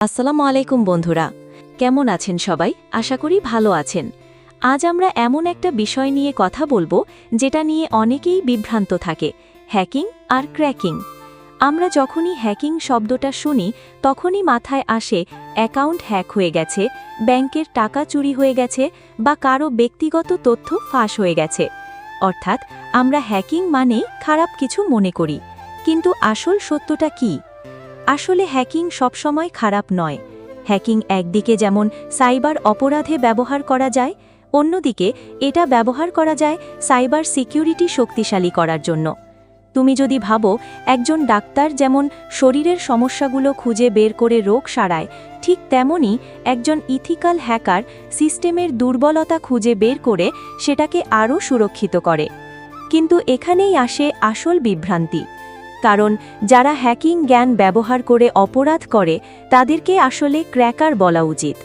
আসসালামু আলাইকুম বন্ধুরা। কেমন আছেন সবাই? আশা করি ভালো আছেন। আজ আমরা এমন একটা বিষয় নিয়ে কথা বলব, যেটা নিয়ে অনেকেই বিভ্রান্ত থাকে, হ্যাকিং আর ক্র্যাকিং। আমরা যখনই হ্যাকিং শব্দটা শুনি, তখনই মাথায় আসে, অ্যাকাউন্ট হ্যাক হয়ে গেছে, ব্যাংকের টাকা চুরি হয়ে গেছে, বা কারও ব্যক্তিগত তথ্য ফাঁস হয়ে গেছে। অর্থাৎ, আমরা হ্যাকিং মানে খারাপ কিছু মনে করি। কিন্তু আসল সত্যটা কী? আসলে হ্যাকিং সবসময় খারাপ নয়। হ্যাকিং একদিকে যেমন সাইবার অপরাধে ব্যবহার করা যায়, অন্যদিকে এটা ব্যবহার করা যায় সাইবার সিকিউরিটি শক্তিশালী করার জন্য। তুমি যদি ভাবো, একজন ডাক্তার যেমন শরীরের সমস্যাগুলো খুঁজে বের করে রোগ সারায়, ঠিক তেমনই একজন ইথিক্যাল হ্যাকার সিস্টেমের দুর্বলতা খুঁজে বের করে সেটাকে আরও সুরক্ষিত করে। কিন্তু এখানেই আসে আসল বিভ্রান্তি। কারণ যারা হ্যাকিং জ্ঞান ব্যবহার করে অপরাধ করে, তাদেরকে আসলে ক্র্যাকার বলা উচিত।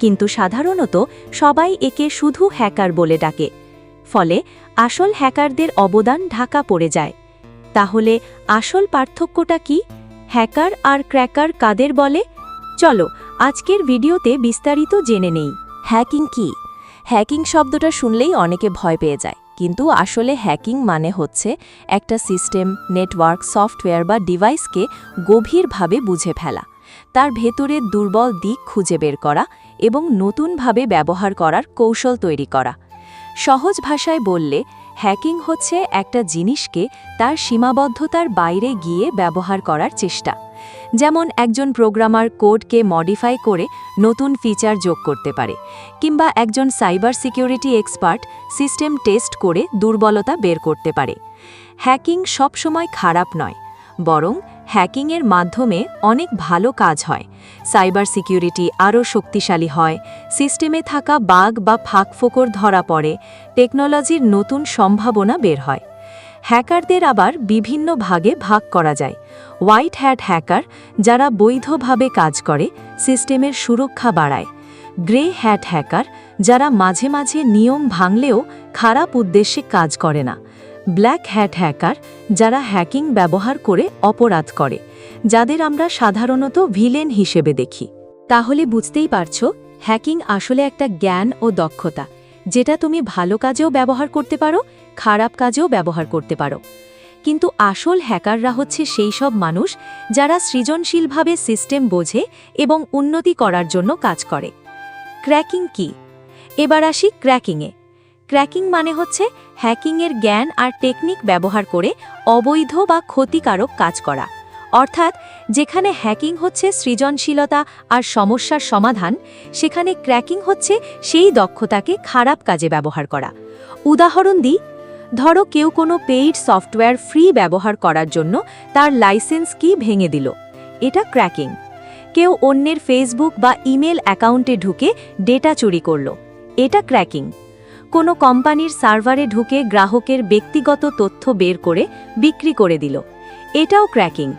কিন্তু সাধারণত সবাই একে শুধু হ্যাকার বলে ডাকে। ফলে আসল হ্যাকারদের অবদান ঢাকা পড়ে যায়। তাহলে আসল পার্থক্যটা কি? হ্যাকার আর ক্র্যাকার কাদের বলে? চলো, আজকের ভিডিওতে বিস্তারিত জেনে নেই। হ্যাকিং কি? হ্যাকিং শব্দটা শুনলেই অনেকে ভয় পেয়ে যায়। কিন্তু আসলে হ্যাকিং মানে হচ্ছে একটা সিস্টেম, নেটওয়ার্ক, সফটওয়্যার বা ডিভাইসকে গভীরভাবে বুঝে ফেলা। তার ভেতরের দুর্বল দিক খুঁজে বের করা এবং নতুনভাবে ব্যবহার করার কৌশল তৈরি করা। সহজ ভাষায় বললে, হ্যাকিং হচ্ছে একটা জিনিসকে তার সীমাবদ্ধতার বাইরে গিয়ে ব্যবহার করার চেষ্টা। যেমন একজন প্রোগ্রামার কোডকে মডিফাই করে নতুন ফিচার যোগ করতে পারে, কিংবা একজন cyber security expert system test করে দুর্বলতা বের করতে পারে। হ্যাকিং সবসময় খারাপ নয়, বরং হ্যাকিংয়ের মাধ্যমে অনেক ভালো কাজ হয়। সাইবার সিকিউরিটি আরও শক্তিশালী হয় সিস্টেমে থাকা বাগ বা ফাঁকফোকর ধরা পড়ে টেকনোলজির নতুন সম্ভাবনা বের হয়। হ্যাকারদের আবার বিভিন্ন ভাগে ভাগ করা যায়। হোয়াইট হ্যাট হ্যাকার যারা বৈধভাবে কাজ করে, সিস্টেমের সুরক্ষা বাড়ায়। গ্রে হ্যাট হ্যাকার যারা মাঝে মাঝে নিয়ম ভাঙলেও খারাপ উদ্দেশ্যে কাজ করে না। ব্ল্যাক হ্যাট হ্যাকার যারা হ্যাকিং ব্যবহার করে অপরাধ করে, যাদের আমরা সাধারণত ভিলেন হিসেবে দেখি। তাহলে বুঝতেই পারছ, হ্যাকিং আসলে একটা জ্ঞান ও দক্ষতা। যেটা তুমি ভালো কাজেও ব্যবহার করতে পারো, খারাপ কাজেও ব্যবহার করতে পারো। কিন্তু আসল হ্যাকাররা হচ্ছে সেই সব মানুষ যারা সৃজনশীলভাবে সিস্টেম বোঝে এবং উন্নতি করার জন্য কাজ করে। ক্র্যাকিং কি? এবার আসি ক্র্যাকিংয়ে ক্র্যাকিং মানে হচ্ছে হ্যাকিংয়ের জ্ঞান আর টেকনিক ব্যবহার করে অবৈধ বা ক্ষতিকারক কাজ করা। অর্থাৎ যেখানে হ্যাকিং হচ্ছে সৃজনশীলতা আর সমস্যার সমাধান, সেখানে ক্র্যাকিং হচ্ছে সেই দক্ষতাকে খারাপ কাজে ব্যবহার করা। উদাহরণ দিই ধরো কেউ কোনো পেইড সফটওয়্যার ফ্রি ব্যবহার করার জন্য তার লাইসেন্স কি ভেঙে দিল। এটা ক্র্যাকিং কেউ অন্যের ফেসবুক বা ইমেল অ্যাকাউন্টে ঢুকে ডেটা চুরি করল। এটা ক্র্যাকিং কোনো কোম্পানির সার্ভারে ঢুকে গ্রাহকের ব্যক্তিগত তথ্য বের করে বিক্রি করে দিল। এটাও ক্র্যাকিং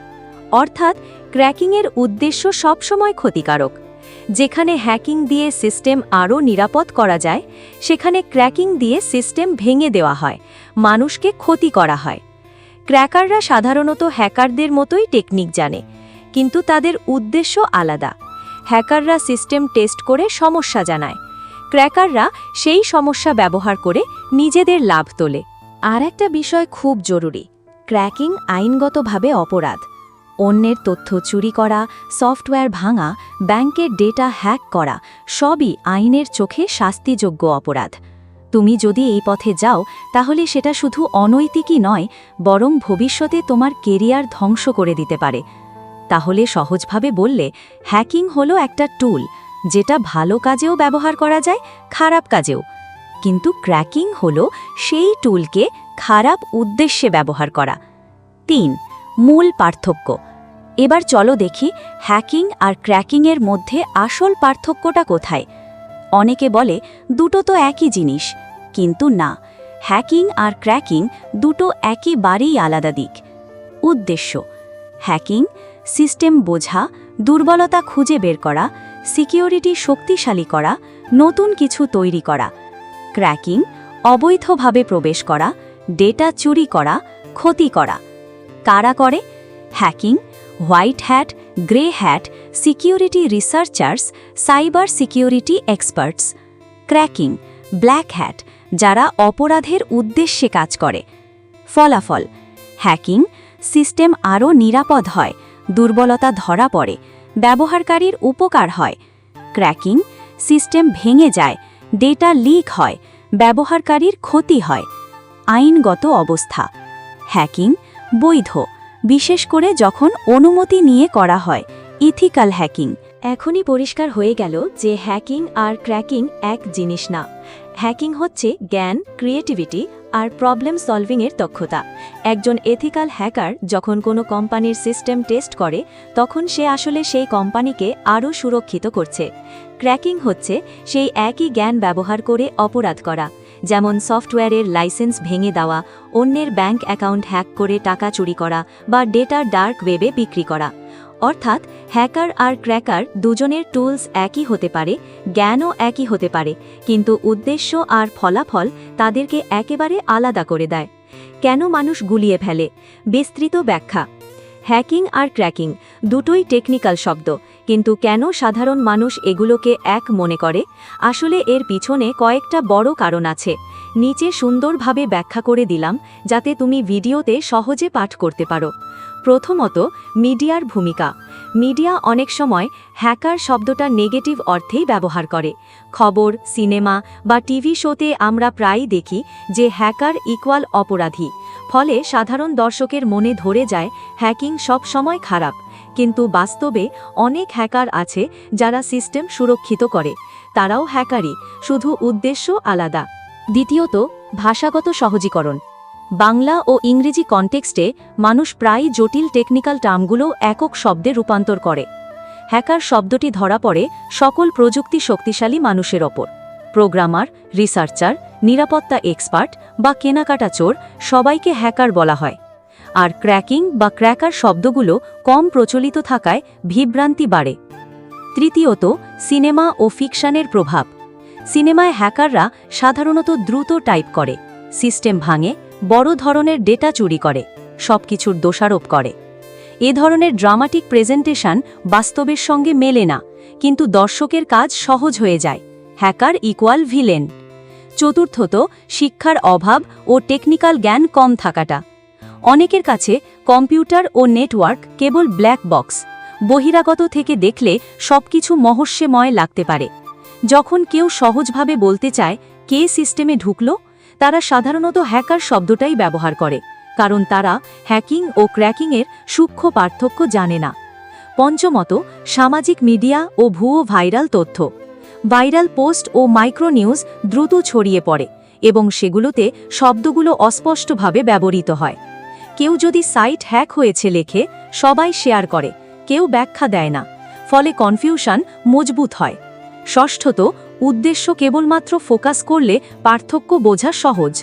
অর্থাৎ ক্র্যাকিংয়ের উদ্দেশ্য সবসময় ক্ষতিকারক। যেখানে হ্যাকিং দিয়ে সিস্টেম আরও নিরাপদ করা যায়, সেখানে ক্র্যাকিং দিয়ে সিস্টেম ভেঙে দেওয়া হয়, মানুষকে ক্ষতি করা হয়। ক্র্যাকাররা সাধারণত হ্যাকারদের মতোই টেকনিক জানে, কিন্তু তাদের উদ্দেশ্য আলাদা। হ্যাকাররা সিস্টেম টেস্ট করে সমস্যা জানায়। ক্র্যাকাররা সেই সমস্যা ব্যবহার করে নিজেদের লাভ তোলে। আর একটা বিষয় খুব জরুরি, ক্র্যাকিং আইনগতভাবে অপরাধ। অন্যের তথ্য চুরি করা, সফটওয়্যার ভাঙা, ব্যাংকের ডেটা হ্যাক করা, সবই আইনের চোখে শাস্তিযোগ্য অপরাধ। তুমি যদি এই পথে যাও, তাহলে সেটা শুধু অনৈতিকই নয়, বরং ভবিষ্যতে তোমার কেরিয়ার ধ্বংস করে দিতে পারে। তাহলে সহজভাবে বললে, হ্যাকিং হলো একটা টুল, যেটা ভালো কাজেও ব্যবহার করা যায়, খারাপ কাজেও। কিন্তু ক্র্যাকিং হলো সেই টুলকে খারাপ উদ্দেশ্যে ব্যবহার করা। তিন, মূল পার্থক্য। এবার চলো দেখি হ্যাকিং আর ক্র্যাকিংয়ের মধ্যে আসল পার্থক্যটা কোথায়? অনেকে বলে দুটো তো একই জিনিস, কিন্তু না, হ্যাকিং আর ক্র্যাকিং দুটো একেবারেই আলাদা দিক। উদ্দেশ্য, হ্যাকিং, সিস্টেম বোঝা, দুর্বলতা খুঁজে বের করা, সিকিউরিটি শক্তিশালী করা, নতুন কিছু তৈরি করা। ক্র্যাকিং, অবৈধভাবে প্রবেশ করা, ডেটা চুরি করা, ক্ষতি করা। কারা করে? Hacking white hat, grey hat, security researchers, cyber security experts. Cracking, black hat, যারা অপরাধের উদ্দেশ্যে কাজ করে। ফলাফল, হ্যাকিং, সিস্টেম আরও নিরাপদ হয়, দুর্বলতা ধরা পড়ে, ব্যবহারকারীর উপকার হয়। ক্র্যাকিং, সিস্টেম ভেঙে যায়, ডেটা লিক হয়, ব্যবহারকারীর ক্ষতি হয়। আইনগত অবস্থা, হ্যাকিং বৈধ। বিশেষ করে যখন অনুমতি নিয়ে করা হয়। Ethical hacking. এখনই পরিষ্কার হয়ে গেল যে হ্যাকিং আর ক্র্যাকিং এক জিনিস না। হ্যাকিং হচ্ছে জ্ঞান, ক্রিয়েটিভিটি আর প্রবলেম সলভিংয়ের দক্ষতা। একজন এথিক্যাল হ্যাকার যখন কোনো কোম্পানির সিস্টেম টেস্ট করে, তখন সে আসলে সেই কোম্পানিকে আরও সুরক্ষিত করছে। ক্র্যাকিং হচ্ছে সেই একই জ্ঞান ব্যবহার করে অপরাধ করা। যেমন সফটওয়্যারের লাইসেন্স ভেঙে দেওয়া, অন্যের ব্যাংক অ্যাকাউন্ট হ্যাক করে টাকা চুরি করা বা ডেটা ডার্ক ওয়েবে বিক্রি করা। অর্থাৎ হ্যাকার আর ক্র্যাকার দুজনের টুলস একই হতে পারে, জ্ঞানও একই হতে পারে, কিন্তু উদ্দেশ্য আর ফলাফল তাদেরকে একেবারে আলাদা করে দেয়। কেন মানুষ গুলিয়ে ফেলে? বিস্তৃত ব্যাখ্যা। হ্যাকিং আর ক্র্যাকিং দুটোই টেকনিক্যাল শব্দ। কিন্তু কেন সাধারণ মানুষ এগুলোকে এক মনে করে? আসলে এর পিছনে কয়েকটা বড় কারণ আছে। নিচে সুন্দরভাবে ব্যাখ্যা করে দিলাম, যাতে তুমি ভিডিওতে সহজে পাঠ করতে পারো। প্রথমত, মিডিয়ার ভূমিকা। মিডিয়া অনেক সময় হ্যাকার শব্দটা নেগেটিভ অর্থেই ব্যবহার করে। খবর, সিনেমা বা টিভি শোতে আমরা প্রায়ই দেখি যে হ্যাকার ইকুয়াল অপরাধী। ফলে সাধারণ দর্শকের মনে ধরে যায়, হ্যাকিং সব সময় খারাপ। কিন্তু বাস্তবে অনেক হ্যাকার আছে যারা সিস্টেম সুরক্ষিত করে। তারাও হ্যাকারই, শুধু উদ্দেশ্য আলাদা। দ্বিতীয়ত, ভাষাগত সহজীকরণ। বাংলা ও ইংরেজি কনটেক্সটে মানুষ প্রায় জটিল টেকনিক্যাল টার্মগুলো একক শব্দে রূপান্তর করে। হ্যাকার শব্দটি ধরা পড়ে সকল প্রযুক্তি শক্তিশালী মানুষের ওপর। প্রোগ্রামার, রিসার্চার, নিরাপত্তা এক্সপার্ট বা কেনাকাটা চোর সবাইকে হ্যাকার বলা হয়। আর ক্র্যাকিং বা ক্র্যাকার শব্দগুলো কম প্রচলিত থাকায় বিভ্রান্তি বাড়ে। তৃতীয়ত, সিনেমা ও ফিকশানের প্রভাব। সিনেমায় হ্যাকাররা সাধারণত দ্রুত টাইপ করে, সিস্টেম ভাঙে, বড় ধরনের ডেটা চুরি করে, সবকিছুর দোষারোপ করে। এ ধরনের ড্রামাটিক প্রেজেন্টেশন বাস্তবের সঙ্গে মেলে না, কিন্তু দর্শকের কাজ সহজ হয়ে যায়। হ্যাকার ইকুয়াল ভিলেন চতুর্থত, শিক্ষার অভাব ও টেকনিক্যাল জ্ঞান কম থাকাটা। অনেকের কাছে কম্পিউটার ও নেটওয়ার্ক কেবল ব্ল্যাক বক্স বহিরাগত থেকে দেখলে সবকিছু মহস্যময় লাগতে পারে। যখন কেউ সহজভাবে বলতে চায়, কে সিস্টেমে ঢুকল? তারা সাধারণত হ্যাকার শব্দটাই ব্যবহার করে। কারণ তারা হ্যাকিং ও ক্র্যাকিংয়ের সূক্ষ্ম পার্থক্য জানে না। পঞ্চমত, সামাজিক মিডিয়া ও ভুয়ো ভাইরাল তথ্য। ভাইরাল পোস্ট ও মাইক্রো নিউজ দ্রুত ছড়িয়ে পড়ে এবং সেগুলোতে শব্দগুলো অস্পষ্টভাবে ব্যবহৃত হয়। কেউ যদি সাইট হ্যাক হয়েছে লেখে, সবাই শেয়ার করে, কেউ ব্যাখ্যা দেয় না, ফলে কনফিউশন মজবুত হয়। ষষ্ঠত, উদ্দেশ্য কেবলমাত্র ফোকাস করলে পার্থক্য বোঝা সহজ।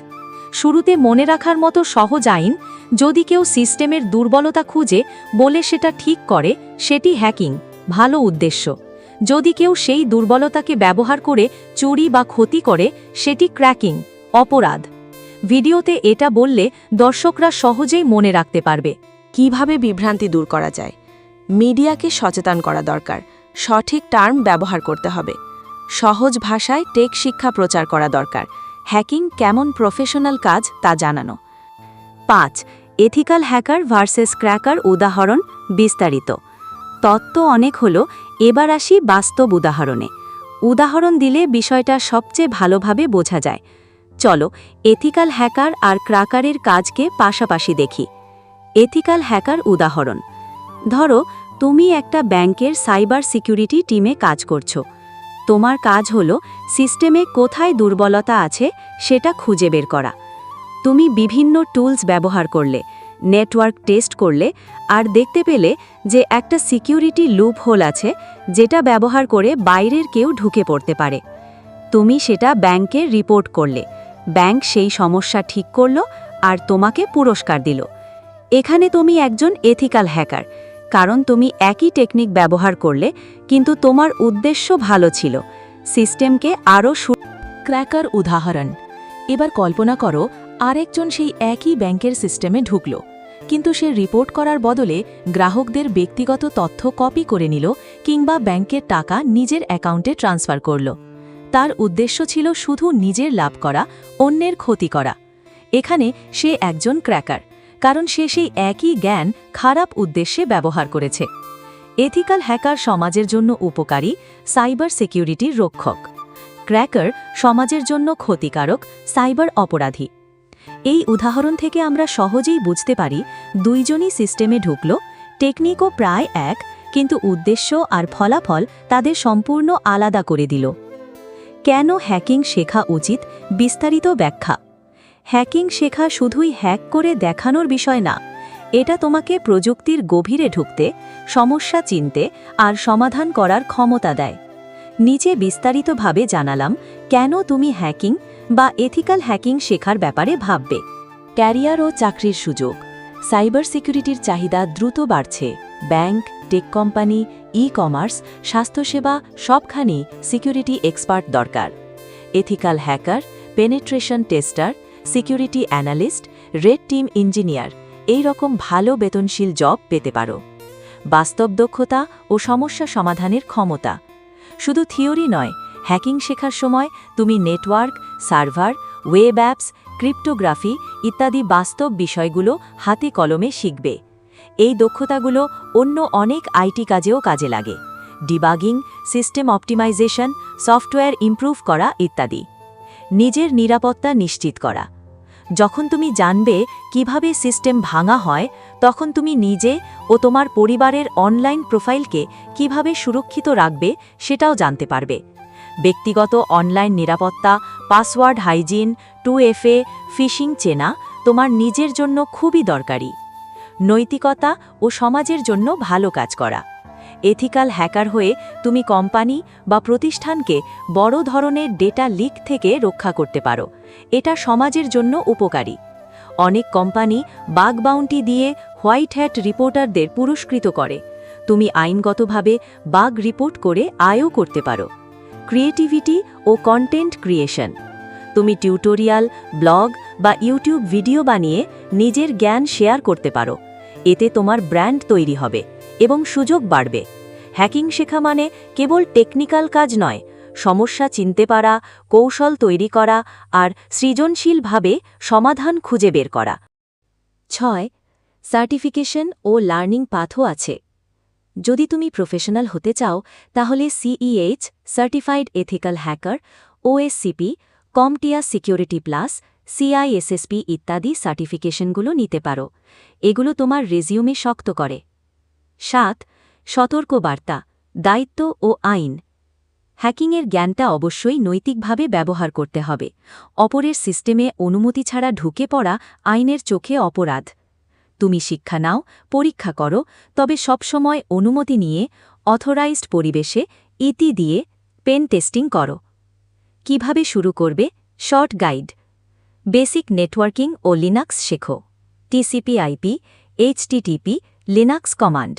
শুরুতে মনে রাখার মতো সহজ আইন যদি কেউ সিস্টেমের দুর্বলতা খুঁজে বলে সেটা ঠিক করে, সেটি হ্যাকিং, ভালো উদ্দেশ্য। যদি কেউ সেই দুর্বলতাকে ব্যবহার করে চুরি বা ক্ষতি করে, সেটি ক্র্যাকিং, অপরাধ। ভিডিওতে এটা বললে দর্শকরা সহজেই মনে রাখতে পারবে। কীভাবে বিভ্রান্তি দূর করা যায়? মিডিয়াকে সচেতন করা দরকার। সঠিক টার্ম ব্যবহার করতে হবে। সহজ ভাষায় টেক শিক্ষা প্রচার করা দরকার। হ্যাকিং কেমন প্রফেশনাল কাজ তা জানানো। পাঁচ, এথিক্যাল হ্যাকার ভার্সেস ক্র্যাকার উদাহরণ বিস্তারিত। তত্ত্ব অনেক হল, এবার আসি বাস্তব উদাহরণে। উদাহরণ দিলে বিষয়টা সবচেয়ে ভালোভাবে বোঝা যায়। চলো, এথিক্যাল হ্যাকার আর ক্রাকারের কাজকে পাশাপাশি দেখি। এথিক্যাল হ্যাকার উদাহরণ। ধরো, তুমি একটা ব্যাংকের সাইবার সিকিউরিটি টিমে কাজ করছ। তোমার কাজ হল সিস্টেমে কোথায় দুর্বলতা আছে সেটা খুঁজে বের করা। তুমি বিভিন্ন টুলস ব্যবহার করলে, নেটওয়ার্ক টেস্ট করলে, আর দেখতে পেলে যে একটা সিকিউরিটি লুপ হোল আছে যেটা ব্যবহার করে বাইরের কেউ ঢুকে পড়তে পারে। তুমি সেটা ব্যাংকে রিপোর্ট করলে, ব্যাংক সেই সমস্যা ঠিক করল আর তোমাকে পুরস্কার দিল। এখানে তুমি একজন এথিক্যাল হ্যাকার কারণ তুমি একই টেকনিক ব্যবহার করলে কিন্তু তোমার উদ্দেশ্য ভালো ছিল। সিস্টেমকে আরও ক্র্যাকার উদাহরণ। এবার কল্পনা করো, আরেকজন সেই একই ব্যাংকের সিস্টেমে ঢুকল। কিন্তু সে রিপোর্ট করার বদলে গ্রাহকদের ব্যক্তিগত তথ্য কপি করে নিল কিংবা ব্যাংকের টাকা নিজের অ্যাকাউন্টে ট্রান্সফার করল। তার উদ্দেশ্য ছিল শুধু নিজের লাভ করা, অন্যের ক্ষতি করা। এখানে সে একজন ক্র্যাকার কারণ সে সেই একই জ্ঞান খারাপ উদ্দেশ্যে ব্যবহার করেছে। এথিক্যাল হ্যাকার সমাজের জন্য উপকারী, সাইবার সিকিউরিটির রক্ষক। ক্র্যাকার সমাজের জন্য ক্ষতিকারক, সাইবার অপরাধী। এই উদাহরণ থেকে আমরা সহজেই বুঝতে পারি, দুইজনই সিস্টেমে ঢুকল, টেকনিকও প্রায় এক, কিন্তু উদ্দেশ্য আর ফলাফল তাদের সম্পূর্ণ আলাদা করে দিল। কেন হ্যাকিং শেখা উচিত, বিস্তারিত ব্যাখ্যা। হ্যাকিং শেখা শুধুই হ্যাক করে দেখানোর বিষয় না, এটা তোমাকে প্রযুক্তির গভীরে ঢুকতে, সমস্যা চিনতে আর সমাধান করার ক্ষমতা দেয়। নিচে বিস্তারিতভাবে জানালাম কেন তুমি হ্যাকিং বা এথিক্যাল হ্যাকিং শেখার ব্যাপারে ভাববে। ক্যারিয়ার ও চাকরির সুযোগ, সাইবার সিকিউরিটির চাহিদা দ্রুত বাড়ছে, bank, tech company e commerce স্বাস্থ্যসেবা সবখানেই সিকিউরিটি এক্সপার্ট দরকার। Ethical hacker, penetration tester security analyst, red team engineer, এই রকম ভালো বেতনশীল জব পেতে পারো। বাস্তব দক্ষতা ও সমস্যা সমাধানের ক্ষমতা। শুধু থিওরি নয়, হ্যাকিং শেখার সময় তুমি network, server, web apps, cryptography ইত্যাদি বাস্তব বিষয়গুলো হাতে কলমে শিখবে। এই দক্ষতাগুলো অন্য অনেক আইটি কাজেও কাজে লাগে। Debugging, system optimisation, software improve করা ইত্যাদি। নিজের নিরাপত্তা নিশ্চিত করা। যখন তুমি জানবে কীভাবে সিস্টেম ভাঙা হয়, তখন তুমি নিজে ও তোমার পরিবারের অনলাইন প্রোফাইলকে কীভাবে সুরক্ষিত রাখবে সেটাও জানতে পারবে। ব্যক্তিগত অনলাইন নিরাপত্তা, password hygiene, two FA phishing চেনা তোমার নিজের জন্য খুবই দরকারি। নৈতিকতা ও সমাজের জন্য ভালো কাজ করা। এথিক্যাল হ্যাকার হয়ে তুমি কোম্পানি বা প্রতিষ্ঠানকে বড় ধরনের ডেটা লিক থেকে রক্ষা করতে পারো। এটা সমাজের জন্য উপকারী। অনেক কোম্পানি বাগ বাউন্টি দিয়ে হোয়াইট হ্যাট রিপোর্টারদের পুরস্কৃত করে। তুমি আইনগতভাবে বাগ রিপোর্ট করে আয়ও করতে পারো। ক্রিয়েটিভিটি ও কন্টেন্ট ক্রিয়েশন তুমি টিউটোরিয়াল ব্লগ বা ইউটিউব ভিডিও বানিয়ে নিজের জ্ঞান শেয়ার করতে পারো। এতে তোমার ব্র্যান্ড তৈরি হবে। এবং সুযোগ বাড়বে। হ্যাকিং শেখা মানে কেবল টেকনিক্যাল কাজ নয়, সমস্যা চিনতে পারা, কৌশল তৈরি করা আর সৃজনশীলভাবে সমাধান খুঁজে বের করা। ছয়, সার্টিফিকেশন ও লার্নিং পাথও আছে। যদি তুমি প্রফেশনাল হতে চাও, তাহলে CEH certified ethical hacker OSCP CompTIA security plus CISSP ইত্যাদি সার্টিফিকেশনগুলো নিতে পারো। এগুলো তোমার রেজিউমে শক্ত করে। সাত, সতর্কবার্তা, দায়িত্ব ও আইন। হ্যাকিংয়ের জ্ঞানটা অবশ্যই নৈতিকভাবে ব্যবহার করতে হবে। অপরের সিস্টেমে অনুমতি ছাড়া ঢুকে পড়া আইনের চোখে অপরাধ। তুমি শিক্ষা নাও, পরীক্ষা করো, তবে সবসময় অনুমতি নিয়ে, অথরাইজড পরিবেশে ইতি দিয়ে পেন টেস্টিং করো। কীভাবে শুরু করবে? Short guide. বেসিক নেটওয়ার্কিং ও লিনাক্স শেখো। TCP IP, HTTP Linux command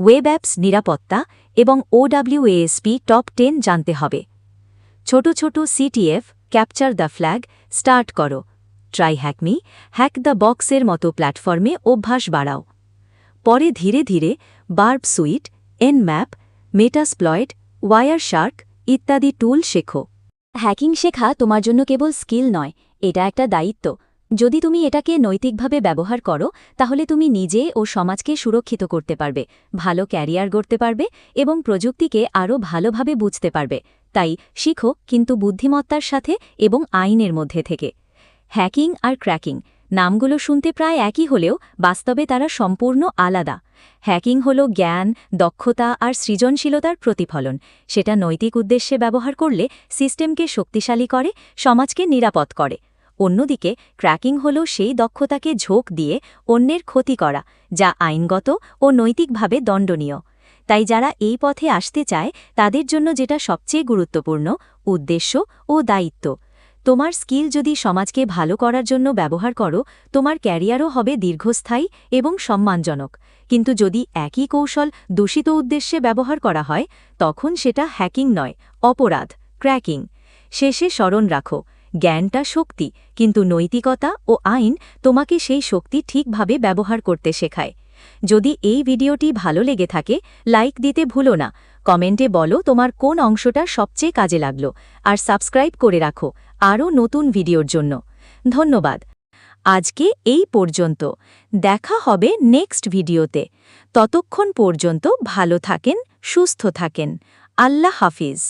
web apps নিরাপত্তা এবং ওডাব্লিউএএসপি টপ টেন জানতে হবে। ছোট ছোট CTF capture the flag start করো। ট্রাই হ্যাকমি হ্যাক দ্য বক্সের মতো প্ল্যাটফর্মে অভ্যাস বাড়াও। পরে ধীরে ধীরে Burp Suite Nmap Metasploit Wireshark tool টুল শেখো। হ্যাকিং শেখা তোমার জন্য কেবল স্কিল নয়, এটা একটা দায়িত্ব। যদি তুমি এটাকে নৈতিকভাবে ব্যবহার করো, তাহলে তুমি নিজে ও সমাজকে সুরক্ষিত করতে পারবে, ভালো ক্যারিয়ার গড়তে পারবে এবং প্রযুক্তিকে আরও ভালোভাবে বুঝতে পারবে। তাই শিখো কিন্তু বুদ্ধিমত্তার সাথে এবং আইনের মধ্যে থেকে। হ্যাকিং আর ক্র্যাকিং, নামগুলো শুনতে প্রায় একই হলেও বাস্তবে তারা সম্পূর্ণ আলাদা। হ্যাকিং হল জ্ঞান, দক্ষতা আর সৃজনশীলতার প্রতিফলন। সেটা নৈতিক উদ্দেশ্যে ব্যবহার করলে সিস্টেমকে শক্তিশালী করে, সমাজকে নিরাপদ করে। অন্যদিকে, ক্র্যাকিং হল সেই দক্ষতাকে ঝোঁক দিয়ে অন্যের ক্ষতি করা, যা আইনগত ও নৈতিকভাবে দণ্ডনীয়। তাই যারা এই পথে আসতে চায়, তাদের জন্য যেটা সবচেয়ে গুরুত্বপূর্ণ, উদ্দেশ্য ও দায়িত্ব। তোমার স্কিল যদি সমাজকে ভালো করার জন্য ব্যবহার করো, তোমার ক্যারিয়ারও হবে দীর্ঘস্থায়ী এবং সম্মানজনক। কিন্তু যদি একই কৌশল দূষিত উদ্দেশ্যে ব্যবহার করা হয়, তখন সেটা হ্যাকিং নয়, অপরাধ, ক্র্যাকিং। শেষে স্মরণ রাখো জ্ঞানটা শক্তি, কিন্তু নৈতিকতা ও আইন তোমাকে সেই শক্তি ঠিকভাবে ব্যবহার করতে শেখায়। যদি এই ভিডিওটি ভালো লেগে থাকে, লাইক দিতে ভুলো না। কমেন্টে বলো তোমার কোন অংশটা সবচেয়ে কাজে লাগল, আর সাবস্ক্রাইব করে রাখো আরও নতুন ভিডিওর জন্য। ধন্যবাদ। আজকে এই পর্যন্ত। দেখা হবে নেক্সট ভিডিওতে। ততক্ষণ পর্যন্ত ভালো থাকেন, সুস্থ থাকেন। আল্লাহ হাফিজ।